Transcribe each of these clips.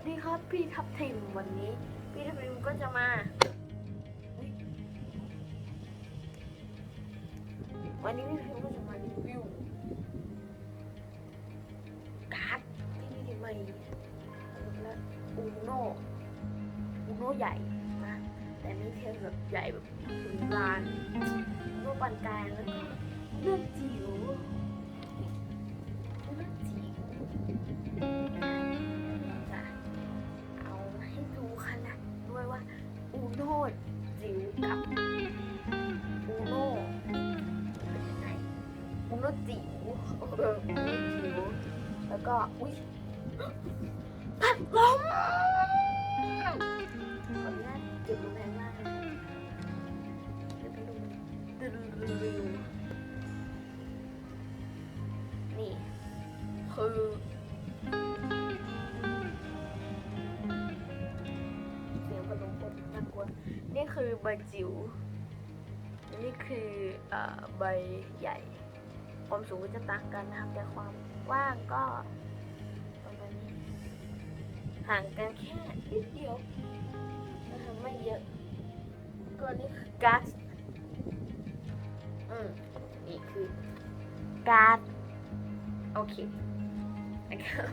สดีครับพี่ทับทิมวันนี้ พี่ทับทิมก็จะมา วันนี้พี่ทับทิมก็จะมารีวิวการ์ดที่ใหม่แล้วอูโนอูโนใหญ่นะแต่นี่เทมแบบใหญ่แบบสุดลานอูโนปานกลางแล้วก็เลือดจิ๋ว แล้วก็อุ้ยพัดลมขออนุญาตเก็บลงแรงมากนะเดี๋ยวไปดูตึ๊ดนี่คือเสียงพัดลมโคตรน่ากลัวนี่คือใบจิ๋วนี่คือใบใหญ่ความสูงก็จะต่างกันนะครับแต่ความกว้างก็ ห่างกันแค่นิดเดียวนะคะไม่เยอะก็นี่คือก๊าซอืมนี่คือก๊าซโอเคนะครับ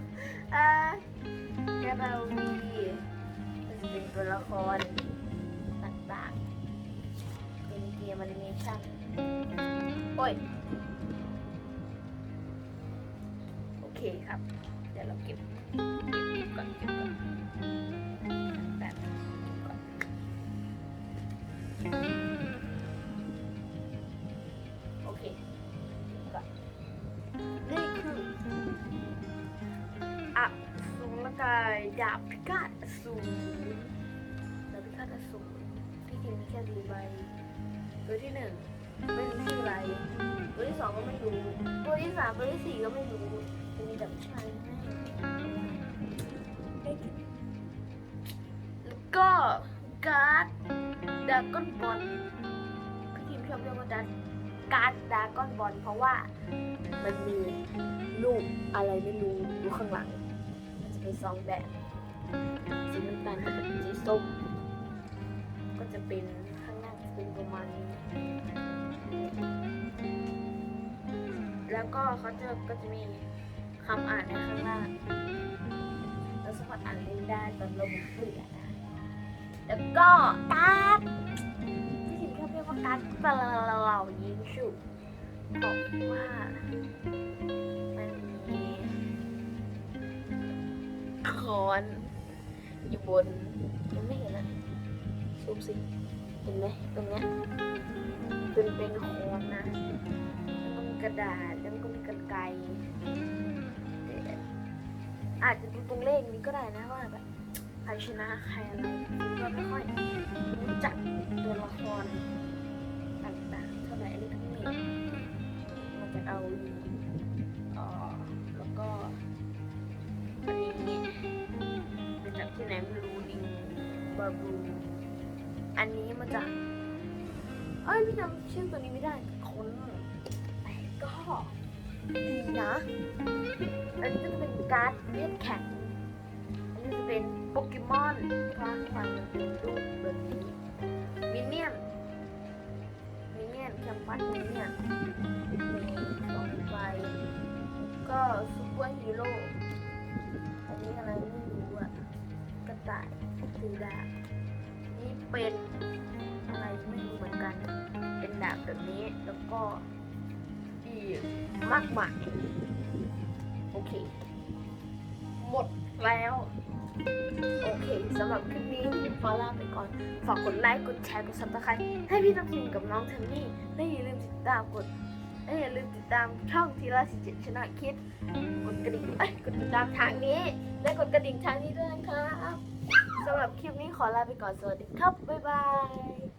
อ่ากาบาวีจะเป็นตัวละครต่างๆเป็นเกมแอนิเมชั่นโอ้ยโอเคครับ เดี๋ยวเราเก็บ ก่อนเก็บก่อนแบบก่อนโอเคก่อนนี่คืออับสูงละกายดาบพิฆาตอสูรดาบพิฆาตอสูรที่จริงมีแค่ดีใบตัวที่หนึ่งไม่รู้ชื่ออะไรตัวที่สองก็ไม่รู้ตัวที่สามตัวที่สี่ก็ไม่รู้จะมีแต่ผู้ชายให้ ดากอนบอลพี่ทีมชอบเรียกว่าการ์ดการดากอนบอลเพราะว่ามันมีรูปอะไรไม่รู้อยู่ข้างหลัง มันจะเป็นสองแบบสีน้ำตาลกับสีส้มก็จะเป็นข้างหน้าจะเป็นประมาณนี้แล้วก็เขาจะก็จะมีคำอ่านในข้างล่างเราสามารถอ่านเล่นได้ตอนเราบุกเบื่อน แล้วก็การ์ดที่ถึงชอบเรียกว่าการ์ดปลาเหล่ายิงฉุบบอกว่ามันมีคอนอยู่บนยังไม่เห็นนะซูมสิเห็นไหมตรงเนี้ยเป็นเป็นคอนนะแล้วก็มีกระดาษแล้วก็มีกันไกรอาจจะดูตรงเลขนี้ก็ได้นะว่าแบบ ครชนะใครอะไรคือก็ไม่ค่อยรู้จักตัวละครต่างๆเท่าไหร่อันนี้ทั้งนี้มาจากเอาวีเอ่อแล้วก็อันนี้มาจากที่ไหนไม่รู้ลิงบาบูอันนี้มาจากเอ้ยพี่จำชื่อตัวนี้ไม่ได้คนแต่ก็ดีนะอันนี้จะเป็นการ์ดเลือดแข็ง เป็นโปเกมอนกลางวันเป็นรูปแบบนี้มินเนี่ยนมินเนี่ยนแคมปัสมินเนี่ยนมีสองใบก็ซูเปอร์ฮีโร่อันนี้อะไรไม่รู้อะกระต่ายถือดาบนี่เป็นอะไรไม่รู้เหมือนกัน เป็นดาบแบบนี้แล้วก็อีกมากมายโอเค หมดแล้ว โอเคสำหรับคลิปนี้พี่ฟอลาไปก่อน ฝากกดไลค์ กดแชร์ กดซับสไครต์ให้พี่ทัพทิมกับน้องเทมนี่และอย่าลืมติดตามกดและอย่าลืมติดตามช่องทีละสิเจ็ดชนะคิด กดกระดิ่งเอ้ยกดติดตามทางนี้ และกดกระดิ่งทางนี้ด้วยนะครับสำหรับคลิปนี้ขอลาไปก่อน สวัสดีครับ บ๊ายบาย